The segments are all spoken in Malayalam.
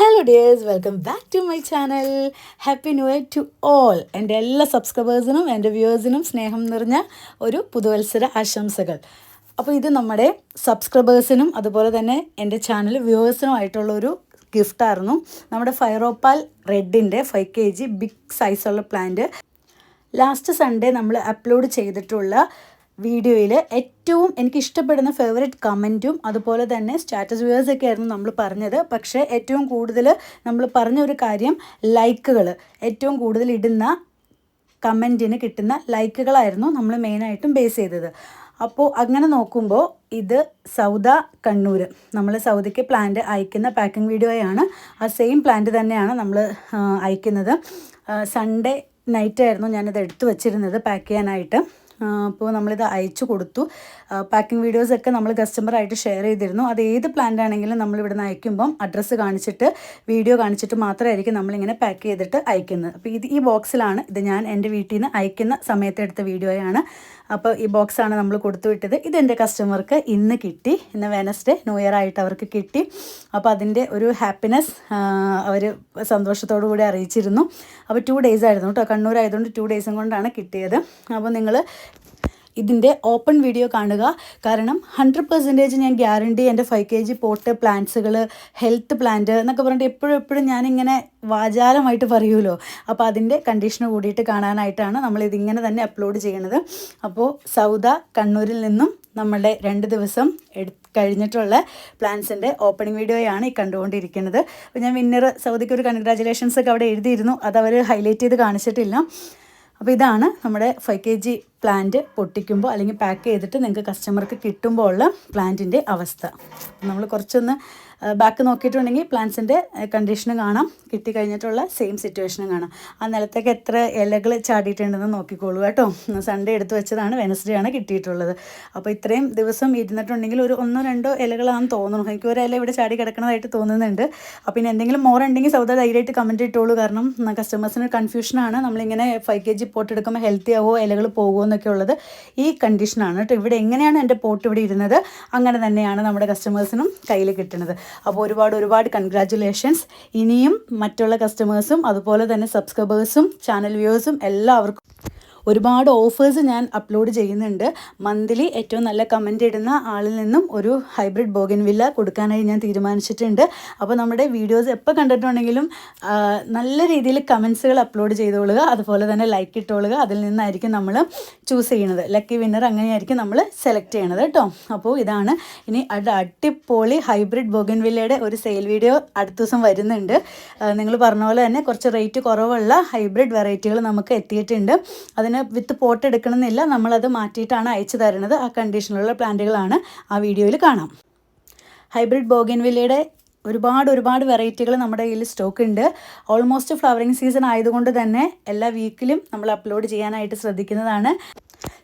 Hello dears welcome back to my channel happy new year to all എന്റെ എല്ലാ സബ്സ്ക്രൈബേഴ്സിനും എന്റെ വ്യൂവേഴ്സിനും സ്നേഹം നിറഞ്ഞ ഒരു പുതുവത്സര ആശംസകൾ. അപ്പോൾ ഇത് നമ്മുടെ സബ്സ്ക്രൈബേഴ്സിനും അതുപോലെ തന്നെ എന്റെ ചാനൽ വ്യൂവേഴ്സിനും ആയിട്ടുള്ള ഒരു ഗിഫ്റ്റായിരുന്നു നമ്മുടെ ഫൈറോപ്പാൽ റെഡിന്റെ ഫൈവ് കെ ജി ബിഗ് സൈസുള്ള പ്ലാന്റ് ലാസ്റ്റ് സൺഡേ നമ്മൾ അപ്ലോഡ് ചെയ്തിട്ടുള്ള വീഡിയോയിൽ ഏറ്റവും എനിക്ക് ഇഷ്ടപ്പെടുന്ന ഫേവറേറ്റ് കമന്റും അതുപോലെ തന്നെ സ്റ്റാറ്റസ് വ്യൂവേഴ്സൊക്കെ ആയിരുന്നു നമ്മൾ പറഞ്ഞത്. പക്ഷേ ഏറ്റവും കൂടുതൽ നമ്മൾ പറഞ്ഞ ഒരു കാര്യം ലൈക്കുകൾ ഏറ്റവും കൂടുതൽ ഇടുന്ന കമന്റിന് കിട്ടുന്ന ലൈക്കുകളായിരുന്നു നമ്മൾ മെയിനായിട്ടും ബേസ് ചെയ്തത്. അപ്പോൾ അങ്ങനെ നോക്കുമ്പോൾ ഇത് സൗദ കണ്ണൂർ നമ്മൾ സൗദിക്ക് പ്ലാന്റ് അയക്കുന്ന പാക്കിംഗ് വീഡിയോയാണ് ആ സെയിം പ്ലാന്റ് തന്നെയാണ് നമ്മൾ അയക്കുന്നത്. സൺഡേ നൈറ്റായിരുന്നു ഞാനത് എടുത്തു വച്ചിരുന്നത് പാക്ക് ചെയ്യാനായിട്ട്. അപ്പോൾ നമ്മളിത് അയച്ചു കൊടുത്തു. പാക്കിംഗ് വീഡിയോസൊക്കെ നമ്മൾ കസ്റ്റമറായിട്ട് ഷെയർ ചെയ്തിരുന്നു. അത് ഏത് പ്ലാന്റ് ആണെങ്കിലും നമ്മൾ ഇവിടെ നിന്ന് അയക്കുമ്പം അഡ്രസ്സ് കാണിച്ചിട്ട് വീഡിയോ കാണിച്ചിട്ട് മാത്രമായിരിക്കും നമ്മളിങ്ങനെ പാക്ക് ചെയ്തിട്ട് അയക്കുന്നത്. അപ്പോൾ ഇത് ഈ ബോക്സിലാണ് ഇത് ഞാൻ എന്റെ വീട്ടിൽ നിന്ന് അയക്കുന്ന സമയത്തെടുത്ത വീഡിയോയാണ് അപ്പോൾ ഈ ബോക്സാണ് നമ്മൾ കൊടുത്തു വിട്ടത്. ഇത് എന്റെ കസ്റ്റമർക്ക് ഇന്ന് കിട്ടി. ഇന്ന് വെനസ്ഡേ ന്യൂ ഇയർ ആയിട്ട് അവർക്ക് കിട്ടി. അപ്പോൾ അതിന്റെ ഒരു ഹാപ്പിനെസ് അവർ സന്തോഷത്തോടു കൂടി അറിയിച്ചിരുന്നു. അപ്പോൾ ടു ഡേയ്സ് ആയിരുന്നു കേട്ടോ. കണ്ണൂർ ആയതുകൊണ്ട് ടു ഡേയ്സും കൊണ്ടാണ് കിട്ടിയത്. അപ്പോൾ നിങ്ങൾ ഇതിന്റെ ഓപ്പൺ വീഡിയോ കാണുക. കാരണം ഹൺഡ്രഡ് പെർസെന്റേജ് ഞാൻ ഗ്യാരണ്ടി എന്റെ ഫൈവ് കെ ജി പോട്ട് പ്ലാന്റ്സുകൾ ഹെൽത്ത് പ്ലാന്റ് എന്നൊക്കെ പറഞ്ഞിട്ട് എപ്പോഴും എപ്പോഴും ഞാനിങ്ങനെ വാചാലമായിട്ട് പറയുമല്ലോ അപ്പോൾ അതിന്റെ കണ്ടീഷന് കൂടിയിട്ട് കാണാനായിട്ടാണ് നമ്മളിതിങ്ങനെ തന്നെ അപ്ലോഡ് ചെയ്യണത്. അപ്പോൾ സൗദ കണ്ണൂരിൽ നിന്നും നമ്മളുടെ രണ്ട് ദിവസം എടു കഴിഞ്ഞിട്ടുള്ള പ്ലാൻസിന്റെ ഓപ്പണിംഗ് വീഡിയോയാണ് ഈ കണ്ടുകൊണ്ടിരിക്കുന്നത്. അപ്പോൾ ഞാൻ വിന്നർ സൗദിക്ക് ഒരു കൺഗ്രാജുലേഷൻസ് ഒക്കെ അവിടെ എഴുതിയിരുന്നു. അത് അവർ ഹൈലൈറ്റ് ചെയ്ത് കാണിച്ചിട്ടില്ല. അപ്പോൾ ഇതാണ് നമ്മുടെ ഫൈവ് കെ ജി പ്ലാന്റ് പൊട്ടിക്കുമ്പോൾ അല്ലെങ്കിൽ പാക്ക് ചെയ്തിട്ട് നിങ്ങൾക്ക് കസ്റ്റമർക്ക് കിട്ടുമ്പോൾ ഉള്ള പ്ലാന്റിന്റെ അവസ്ഥ. നമ്മൾ കുറച്ചൊന്ന് ബാക്ക് നോക്കിയിട്ടുണ്ടെങ്കിൽ പ്ലാന്റ്സിന്റെ കണ്ടീഷനും കാണാം. കിട്ടി കഴിഞ്ഞിട്ടുള്ള സെയിം സിറ്റുവേഷനും കാണാം. ആ നിലത്തേക്ക് എത്ര ഇലകൾ ചാടിയിട്ടുണ്ടെന്ന് നോക്കിക്കോളൂ കേട്ടോ. സൺഡേ എടുത്തു വെച്ചതാണ് വെനസ്ഡേ ആണ് കിട്ടിയിട്ടുള്ളത്. അപ്പോൾ ഇത്രയും ദിവസം ഇരുന്നിട്ടുണ്ടെങ്കിൽ ഒരു ഒന്നോ രണ്ടോ ഇലകളാണെന്ന് തോന്നുന്നു. എനിക്ക് ഒരു ഇല ഇവിടെ ചാടി കിടക്കണതായിട്ട് തോന്നുന്നുണ്ട്. അപ്പോൾ പിന്നെ എന്തെങ്കിലും മോർ ഉണ്ടെങ്കിൽ സൗദ ധൈര്യമായിട്ട് കമന്റ് ഇട്ടോളൂ. കാരണം കസ്റ്റമേഴ്സിന് കൺഫ്യൂഷനാണ് നമ്മളിങ്ങനെ ഫൈവ് കെ ജി പോട്ട് എടുക്കുമ്പോൾ ഹെൽത്തി ആവോ ഇലകൾ പോകുമോ എന്നൊക്കെ ഉള്ളത് ഈ കണ്ടീഷനാണ് കേട്ടോ. ഇവിടെ എങ്ങനെയാണ് എന്റെ പോട്ട് ഇവിടെ ഇരുന്നത്? അങ്ങനെ തന്നെയാണ് നമ്മുടെ കസ്റ്റമേഴ്സിനും കയ്യിൽ കിട്ടുന്നത്. അപ്പോൾ ഒരുപാട് ഒരുപാട് കൺഗ്രാറ്റുലേഷൻസ് ഇനിയും മറ്റുള്ള കസ്റ്റമേഴ്സും അതുപോലെ തന്നെ സബ്സ്ക്രൈബേഴ്സും ചാനൽ വ്യൂവേഴ്സും എല്ലാവർക്കും ഒരുപാട് ഓഫേഴ്സ് ഞാൻ അപ്ലോഡ് ചെയ്യുന്നുണ്ട്. മന്ത്ലി ഏറ്റവും നല്ല കമന്റ് ഇടുന്ന ആളിൽ നിന്നും ഒരു ഹൈബ്രിഡ് ബോഗൻ വില്ല കൊടുക്കാനായി ഞാൻ തീരുമാനിച്ചിട്ടുണ്ട്. അപ്പോൾ നമ്മുടെ വീഡിയോസ് എപ്പോൾ കണ്ടിട്ടുണ്ടെങ്കിലും നല്ല രീതിയിൽ കമൻസുകൾ അപ്ലോഡ് ചെയ്തോളുക. അതുപോലെ തന്നെ ലൈക്ക് ഇട്ടോളുക. അതിൽ നിന്നായിരിക്കും നമ്മൾ ചൂസ് ചെയ്യുന്നത്. ലക്കി വിന്നർ അങ്ങനെയായിരിക്കും നമ്മൾ സെലക്ട് ചെയ്യണത് കേട്ടോ. അപ്പോൾ ഇതാണ്. ഇനി അടിപൊളി ഹൈബ്രിഡ് ബോഗൻ വില്ലയുടെ ഒരു സെയിൽ വീഡിയോ അടുത്ത ദിവസം വരുന്നുണ്ട്. നിങ്ങൾ പറഞ്ഞ പോലെ തന്നെ കുറച്ച് റേറ്റ് കുറവുള്ള ഹൈബ്രിഡ് വെറൈറ്റികൾ നമുക്ക് എത്തിയിട്ടുണ്ട്. അതിന് വിത്ത് പോട്ട് എടുക്കണമെന്നില്ല. നമ്മളത് മാറ്റിയിട്ടാണ് അയച്ചു തരുന്നത്. ആ കണ്ടീഷനിലുള്ള പ്ലാന്റുകളാണ് ആ വീഡിയോയിൽ കാണാം. ഹൈബ്രിഡ് ബോഗൻവില്ലയുടെ ഒരുപാട് ഒരുപാട് വെറൈറ്റികൾ നമ്മുടെ കയ്യിൽ സ്റ്റോക്ക് ഉണ്ട് ഓൾമോസ്റ്റ് ഫ്ലവറിങ് സീസൺ ആയതുകൊണ്ട് തന്നെ എല്ലാ വീക്കിലും നമ്മൾ അപ്ലോഡ് ചെയ്യാനായിട്ട് ശ്രദ്ധിക്കുന്നതാണ്.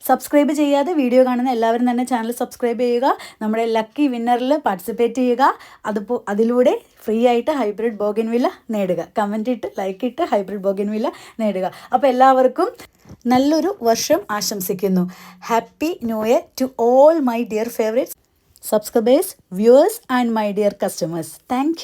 സബ്സ്ക്രൈബ് ചെയ്യാതെ വീഡിയോ കാണുന്ന എല്ലാവരും തന്നെ ചാനൽ സബ്സ്ക്രൈബ് ചെയ്യുക. നമ്മുടെ ലക്കി വിന്നറിൽ പാർട്ടിസിപ്പേറ്റ് ചെയ്യുക. അതിപ്പോൾ അതിലൂടെ ഫ്രീ ആയിട്ട് ഹൈബ്രിഡ് ബോഗൻ വില നേടുക. കമന്റ് ഇട്ട് ലൈക്ക് ഇട്ട് ഹൈബ്രിഡ് ബോഗൻ വില നേടുക. അപ്പോൾ എല്ലാവർക്കും നല്ലൊരു വർഷം ആശംസിക്കുന്നു. Happy new year to all my dear favourites subscribers viewers and my dear customers thank